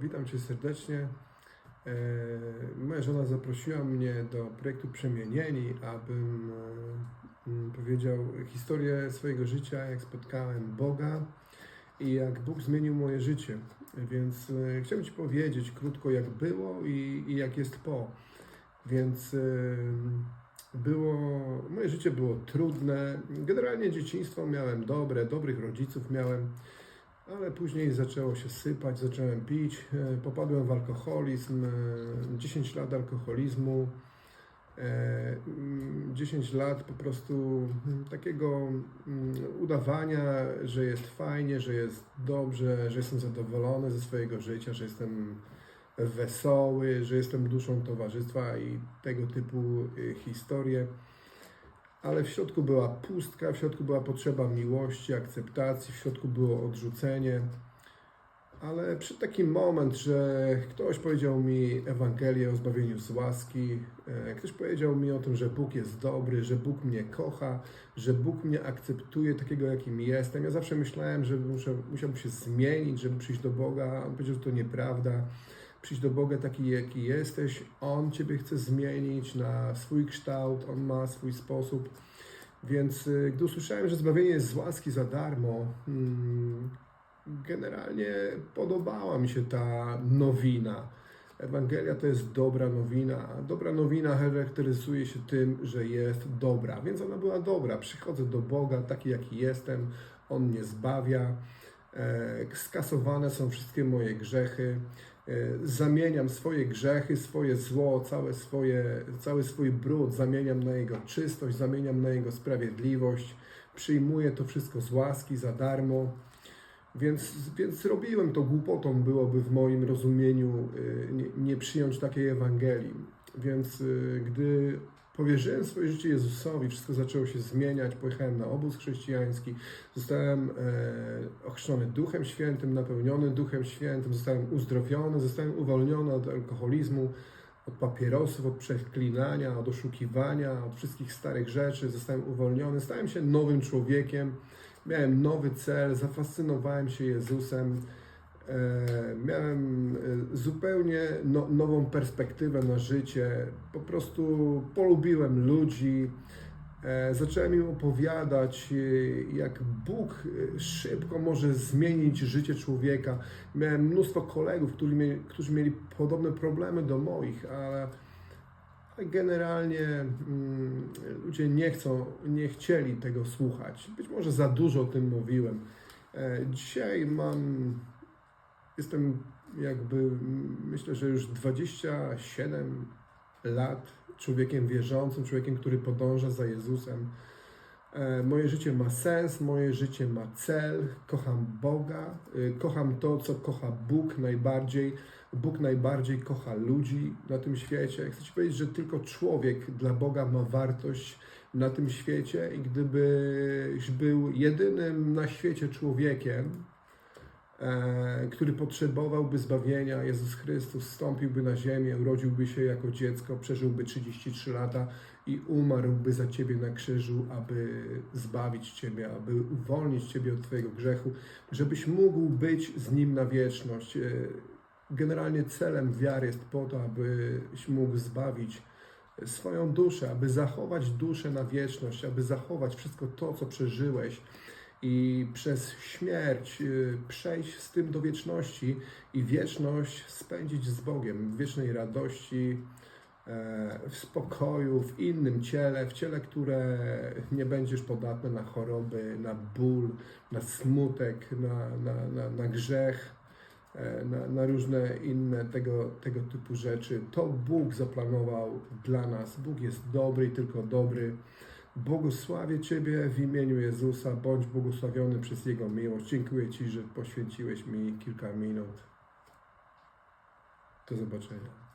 Witam Cię serdecznie. E, Moja żona zaprosiła mnie do projektu Przemienieni, abym e, powiedział historię swojego życia, jak spotkałem Boga i jak Bóg zmienił moje życie. Więc e, chciałbym Ci powiedzieć krótko, jak było i, i jak jest po. Więc było, moje życie było trudne. Generalnie dzieciństwo miałem dobre, dobrych rodziców miałem. Ale później zaczęło się sypać, zacząłem pić, e, popadłem w alkoholizm, e, 10 lat alkoholizmu, e, mm, 10 lat po prostu mm, takiego mm, udawania, że jest fajnie, że jest dobrze, że jestem zadowolony ze swojego życia, że jestem wesoły, że jestem duszą towarzystwa i tego typu e, historie ale w środku była pustka, w środku była potrzeba miłości, akceptacji, w środku było odrzucenie. Ale przyszedł taki moment, że ktoś powiedział mi Ewangelię o zbawieniu z łaski, e, ktoś powiedział mi o tym, że Bóg jest dobry, że Bóg mnie kocha, że Bóg mnie akceptuje takiego, jakim jestem. Ja zawsze myślałem, że muszę, musiałbym się zmienić, żeby przyjść do Boga. On powiedział, że to nieprawda. Przyjdź do Boga taki, jaki jesteś. On Ciebie chce zmienić na swój kształt, On ma swój sposób. Więc y, gdy usłyszałem, że zbawienie jest z łaski za darmo, mm, generalnie podobała mi się ta nowina. Ewangelia to jest dobra nowina. Dobra nowina charakteryzuje się tym, że jest dobra, więc ona była dobra. Przychodzę do Boga taki, jaki jestem, On mnie zbawia. E, Skasowane są wszystkie moje grzechy. E, Zamieniam swoje grzechy, swoje zło, całe swoje, cały swój brud, zamieniam na Jego czystość, zamieniam na Jego sprawiedliwość. Przyjmuję to wszystko z łaski za darmo. Więc, więc robiłem to głupotą, byłoby w moim rozumieniu y, nie, nie przyjąć takiej Ewangelii. Więc y, gdy powierzyłem swoje życie Jezusowi, wszystko zaczęło się zmieniać. Pojechałem na obóz chrześcijański, zostałem e, ochrzczony Duchem Świętym, napełniony Duchem Świętym, zostałem uzdrowiony, zostałem uwolniony od alkoholizmu, od papierosów, od przeklinania, od oszukiwania, od wszystkich starych rzeczy. Zostałem uwolniony, stałem się nowym człowiekiem. Miałem nowy cel, zafascynowałem się Jezusem, miałem e, zupełnie no, nową perspektywę na życie. Po prostu polubiłem ludzi, e, zacząłem im opowiadać, e, jak Bóg e, szybko może zmienić życie człowieka. Miałem mnóstwo kolegów, którzy mieli, którzy mieli podobne problemy do moich, ale generalnie mm, ludzie nie chcą, nie chcieli tego słuchać. Być może za dużo o tym mówiłem. E, Dzisiaj mam, jestem jakby, myślę, że już 27 lat człowiekiem wierzącym, człowiekiem, który podąża za Jezusem. E, Moje życie ma sens, moje życie ma cel, kocham Boga, y, kocham to, co kocha Bóg najbardziej. Bóg najbardziej kocha ludzi na tym świecie. Chcę Ci powiedzieć, że tylko człowiek dla Boga ma wartość na tym świecie i gdybyś był jedynym na świecie człowiekiem, e, który potrzebowałby zbawienia, Jezus Chrystus wstąpiłby na ziemię, urodziłby się jako dziecko, przeżyłby 33 lata i umarłby za Ciebie na krzyżu, aby zbawić Ciebie, aby uwolnić Ciebie od Twojego grzechu, żebyś mógł być z Nim na wieczność. E, Generalnie celem wiary jest po to, abyś mógł zbawić swoją duszę, aby zachować duszę na wieczność, aby zachować wszystko to, co przeżyłeś i przez śmierć y, przejść z tym do wieczności i wieczność spędzić z Bogiem w wiecznej radości, e, w spokoju, w innym ciele, w ciele, które nie będziesz podatny na choroby, na ból, na smutek, na, na, na, na grzech e, na, na różne inne tego, tego typu rzeczy. To Bóg zaplanował dla nas. Bóg jest dobry i tylko dobry. Błogosławię Ciebie w imieniu Jezusa. Bądź błogosławiony przez Jego miłość. Dziękuję Ci, że poświęciłeś mi kilka minut. Do zobaczenia.